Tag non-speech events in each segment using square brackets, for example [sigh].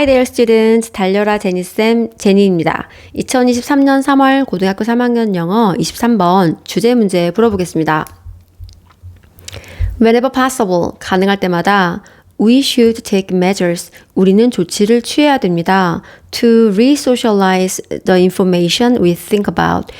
Hi there students. 달려라 제니쌤 제니입니다. 2023년 3월 고등학교 3학년 영어 23번 주제 문제 풀어보겠습니다. Whenever possible, 가능할 때마다 We should take measures. 우리는 조치를 취해야 됩니다. To re-socialize the information we think about.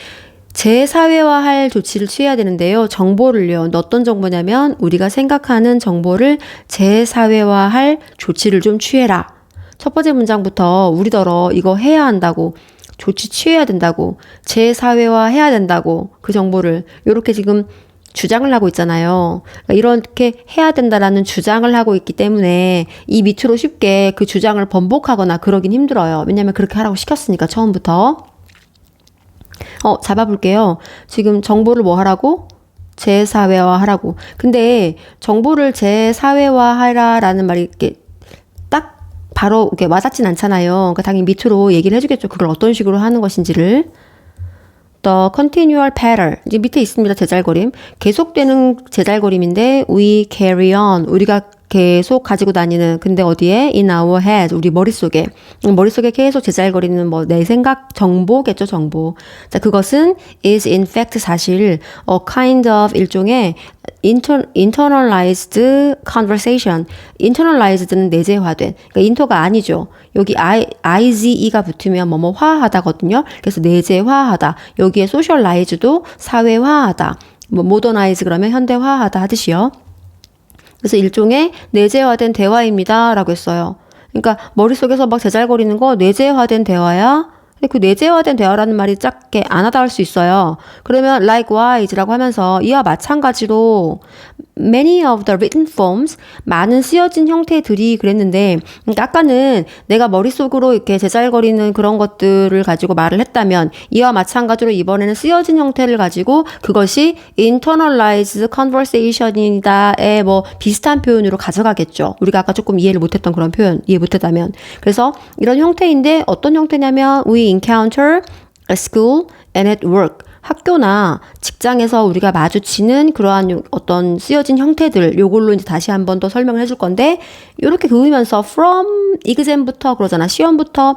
재사회화할 조치를 취해야 되는데요. 정보를요. 어떤 정보냐면 우리가 생각하는 정보를 재사회화할 조치를 좀 취해라. 첫 번째 문장부터 우리더러 이거 해야 한다고 조치 취해야 된다고 재사회화 해야 된다고 그 정보를 이렇게 지금 주장을 하고 있잖아요. 그러니까 이렇게 해야 된다라는 주장을 하고 있기 때문에 이 밑으로 쉽게 그 주장을 번복하거나 그러긴 힘들어요. 왜냐면 그렇게 하라고 시켰으니까 처음부터. 어, 잡아볼게요. 지금 정보를 뭐 하라고? 재사회화 하라고. 근데 정보를 재사회화 하라라는 말이 이렇게 딱 바로 이렇게 와닿진 않잖아요. 그러니까 당연히 밑으로 얘기를 해주겠죠. 그걸 어떤 식으로 하는 것인지를. The continual pattern. 이제 밑에 있습니다. 제잘거림. 계속되는 제잘거림인데 we carry on. 우리가 계속 가지고 다니는 근데 어디에? In our head 우리 머릿속에. 머릿속에 계속 제잘거리는 뭐 내 생각 정보겠죠 정보. 자 그것은 is in fact 사실 a kind of 일종의 inter, internalized conversation. internalized는 내재화된. 그러니까 인터가 아니죠. 여기 I, IZE가 붙으면 뭐뭐화하다거든요. 그래서 내재화하다. 여기에 socialize도 사회화하다. 뭐 modernize 그러면 현대화하다 하듯이요 그래서 일종의 내재화된 대화입니다. 라고 했어요. 그러니까 머릿속에서 막 제잘거리는 거 내재화된 대화야? 근데 그 내재화된 대화라는 말이 작게 안 하다 할 수 있어요. 그러면 likewise라고 하면서 이와 마찬가지로 many of the written forms 많은 쓰여진 형태들이 그랬는데 그러니까 아까는 내가 머릿속으로 이렇게 제잘거리는 그런 것들을 가지고 말을 했다면 이와 마찬가지로 이번에는 쓰여진 형태를 가지고 그것이 internalized conversation이다에 뭐 비슷한 표현으로 가져가겠죠. 우리가 아까 조금 이해를 못했던 그런 표현 이해 못했다면 그래서 이런 형태인데 어떤 형태냐면 we encounter at school and at work. 학교나 직장에서 우리가 마주치는 그러한 어떤 쓰여진 형태들 요걸로 이제 다시 한 번 더 설명을 해줄 건데 이렇게 그으면서 from exam부터 그러잖아. 시험부터.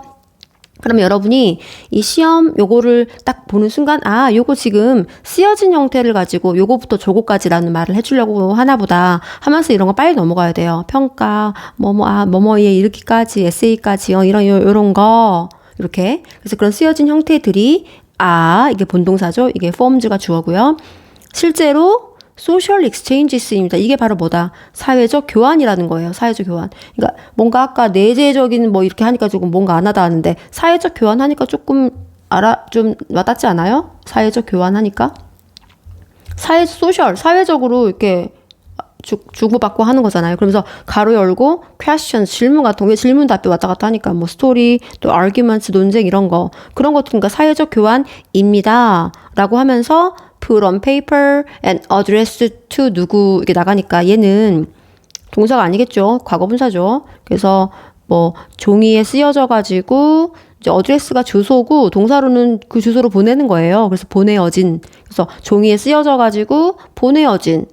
그러면 여러분이 이 시험 요거를 딱 보는 순간 아 요거 지금 쓰여진 형태를 가지고 요거부터 저거까지라는 말을 해주려고 하나 보다 하면서 이런 거 빨리 넘어가야 돼요. 평가 뭐뭐 아 뭐뭐에 이렇게까지 에세이까지 어 이런 요런 거 이렇게 그래서 그런 쓰여진 형태들이 아 이게 본동사죠. 이게 forms가 주어고요. 실제로 social exchanges입니다. 이게 바로 뭐다? 사회적 교환이라는 거예요. 사회적 교환. 그러니까 뭔가 아까 내재적인 뭐 이렇게 하니까 조금 뭔가 안 하다 하는데 사회적 교환 하니까 조금 알아 좀 와닿지 않아요? 사회적 교환 하니까 사회 소셜 사회적으로 이렇게 주, 주고받고 하는 거잖아요. 그러면서 가로 열고 question 질문 같은 거 질문 답변 왔다 갔다 하니까 뭐 스토리 또 arguments 논쟁 이런 거 그런 것들 그러니까 사회적 교환입니다라고 하면서 put on paper and address to 누구 이게 나가니까 얘는 동사가 아니겠죠. 과거 분사죠. 그래서 뭐 종이에 쓰여져 가지고 이제 어드레스가 주소고 동사로는 그 주소로 보내는 거예요. 그래서 보내어진. 그래서 종이에 쓰여져 가지고 보내어진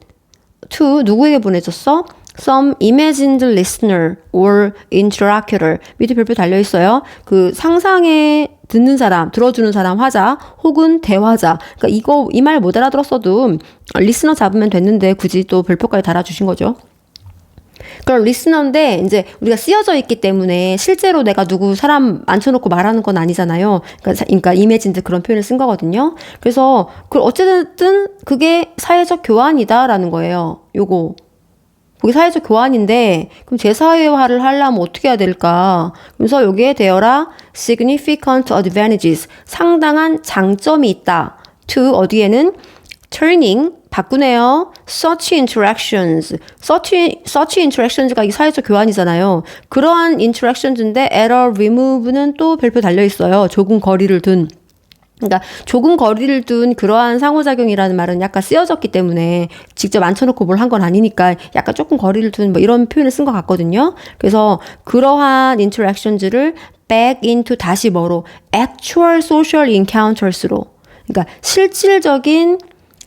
to 누구에게 보내줬어? Some imagined listener or interlocutor 밑에 별표 달려 있어요. 그 상상에 듣는 사람, 들어주는 사람 화자 혹은 대화자. 그러니까 이거 이 말 못 알아들었어도 리스너 잡으면 됐는데 굳이 또 별표까지 달아주신 거죠. 그럼 리스너인데 이제 우리가 쓰여져 있기 때문에 실제로 내가 누구 사람 앉혀놓고 말하는 건 아니잖아요. 그러니까, 그러니까 이미진드 그런 표현을 쓴 거거든요. 그래서 그 어쨌든 그게 사회적 교환이다라는 거예요. 요거. 그게 사회적 교환인데 그럼 재사회화를 하려면 어떻게 해야 될까? 그래서 여기에 되어라 significant advantages 상당한 장점이 있다. to 어디에는 turning 바꾸네요. such interactions. such, such interactions가 이 사회적 교환이잖아요. 그러한 interactions인데 error remove는 또 별표 달려 있어요. 조금 거리를 둔. 그러니까 조금 거리를 둔 그러한 상호작용이라는 말은 약간 쓰여졌기 때문에 직접 앉혀놓고 뭘 한 건 아니니까 약간 조금 거리를 둔 뭐 이런 표현을 쓴 것 같거든요. 그래서 그러한 interactions를 back into 다시 뭐로 actual social encounters로 그러니까 실질적인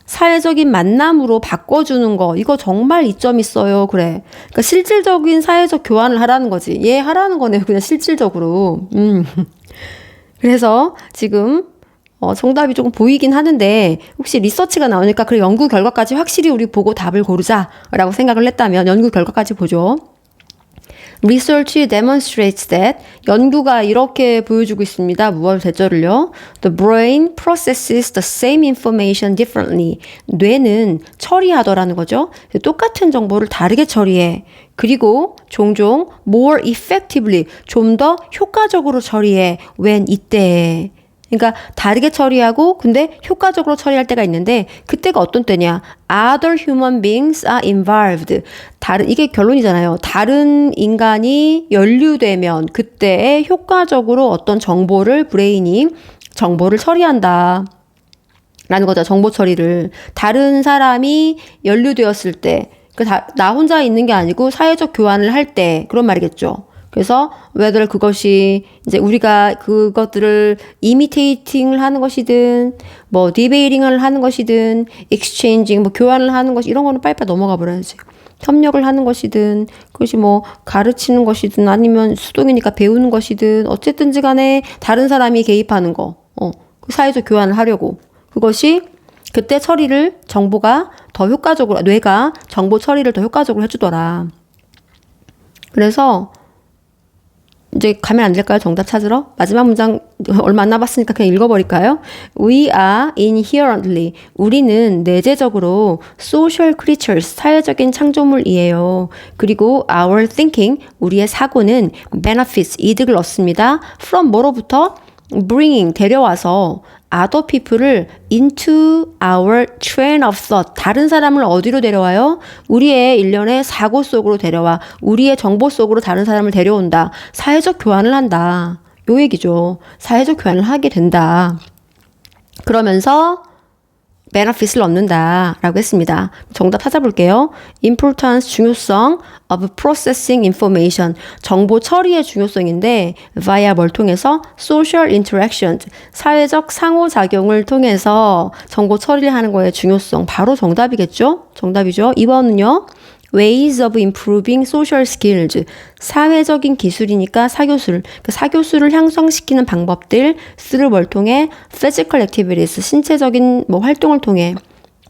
사회적인 만남으로 바꿔주는 거 이거 정말 이점 있어요. 그래. 그러니까 실질적인 사회적 교환을 하라는 거지. 얘 하라는 거네요. 그냥 실질적으로. 음. [laughs] 그래서 지금 어, 정답이 조금 보이긴 하는데 혹시 리서치가 나오니까 그 연구 결과까지 확실히 우리 보고 답을 고르자라고 생각을 했다면 연구 결과까지 보죠. Research demonstrates that 연구가 이렇게 보여주고 있습니다. 무엇 대절을요? The brain processes the same information differently. 뇌는 처리하더라는 거죠. 똑같은 정보를 다르게 처리해. 그리고 종종 more effectively 좀 더 효과적으로 처리해. when 이때. 그러니까 다르게 처리하고 근데 효과적으로 처리할 때가 있는데 그때가 어떤 때냐? Other human beings are involved. 다른 이게 결론이잖아요. 다른 인간이 연루되면 그때 효과적으로 어떤 정보를 브레인이 정보를 처리한다. 라는 거죠. 정보 처리를. 다른 사람이 연루되었을 때, 그나 혼자 있는 게 아니고 사회적 교환을 할 때, 그런 말이겠죠. 그래서 whether 그것이 이제 우리가 그것들을 imitating을 하는 것이든 뭐 debating을 하는 것이든 exchanging 뭐 교환을 하는 것 이런 거는 빨리빨리 넘어가 버려야지. 협력을 하는 것이든 그것이 뭐 가르치는 것이든 아니면 수동이니까 배우는 것이든 어쨌든지 간에 다른 사람이 개입하는 거. 어. 그 사회적 교환을 하려고. 그것이 그때 처리를 정보가 더 효과적으로 뇌가 정보 처리를 더 효과적으로 해주더라. 그래서 이제 가면 안 될까요? 정답 찾으러? 마지막 문장 얼마 안 남았으니까 그냥 읽어버릴까요? We are inherently. 우리는 내재적으로 social creatures. 사회적인 창조물이에요. 그리고 our thinking. 우리의 사고는 benefits. 이득을 얻습니다. from 뭐로부터? bringing. 데려와서 other people을 into our train of thought. 다른 사람을 어디로 데려와요? 우리의 일련의 사고 속으로 데려와. 우리의 정보 속으로 다른 사람을 데려온다. 사회적 교환을 한다. 요 얘기죠. 사회적 교환을 하게 된다. 그러면서 benefit을 얻는다라고 했습니다. 정답 찾아볼게요. importance 중요성 of processing information 정보 처리의 중요성인데 via 뭘 통해서 social interaction 사회적 상호작용을 통해서 정보 처리를 하는 거의 중요성 바로 정답이겠죠? 정답이죠. 2번은요. Ways of improving social skills. 사회적인 기술이니까 사교술. 그 사교술을 향상시키는 방법들, 스를 뭘 통해 physical activities, 신체적인 뭐 활동을 통해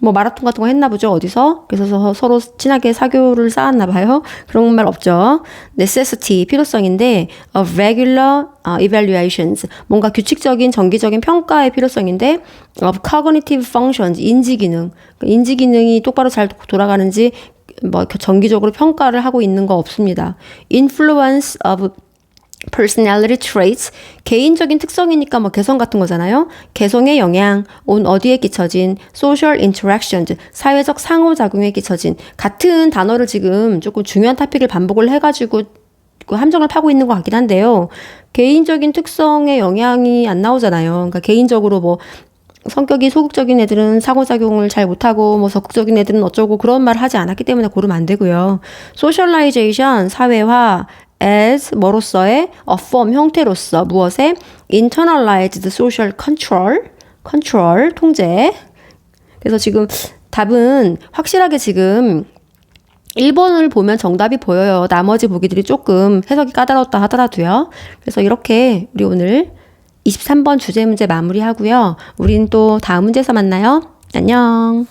뭐 마라톤 같은 거 했나 보죠 어디서 그래서 서로 친하게 사교를 쌓았나 봐요 그런 말 없죠 necessity 필요성인데 of regular uh, evaluations 뭔가 규칙적인 정기적인 평가의 필요성인데 of cognitive functions 인지 기능 인지 기능이 똑바로 잘 돌아가는지 뭐 정기적으로 평가를 하고 있는 거 없습니다. influence of personality traits 개인적인 특성이니까 뭐 개성 같은 거잖아요. 개성의 영향, 온 어디에 끼쳐진 social interactions 사회적 상호작용에 끼쳐진 같은 단어를 지금 조금 중요한 타픽을 반복을 해가지고 그 함정을 파고 있는 것 같긴 한데요. 개인적인 특성의 영향이 안 나오잖아요. 그러니까 개인적으로 뭐 성격이 소극적인 애들은 상호작용을 잘 못하고 뭐 적극적인 애들은 어쩌고 그런 말을 하지 않았기 때문에 고르면 안 되고요. 소셜라이제이션 사회화 as 뭐로서의 a form 형태로서 무엇에 internalized social control control 통제 그래서 지금 답은 확실하게 지금 1번을 보면 정답이 보여요. 나머지 보기들이 조금 해석이 까다롭다 하더라도요. 그래서 이렇게 우리 오늘 23번 주제 문제 마무리하고요. 우린 또 다음 문제에서 만나요. 안녕.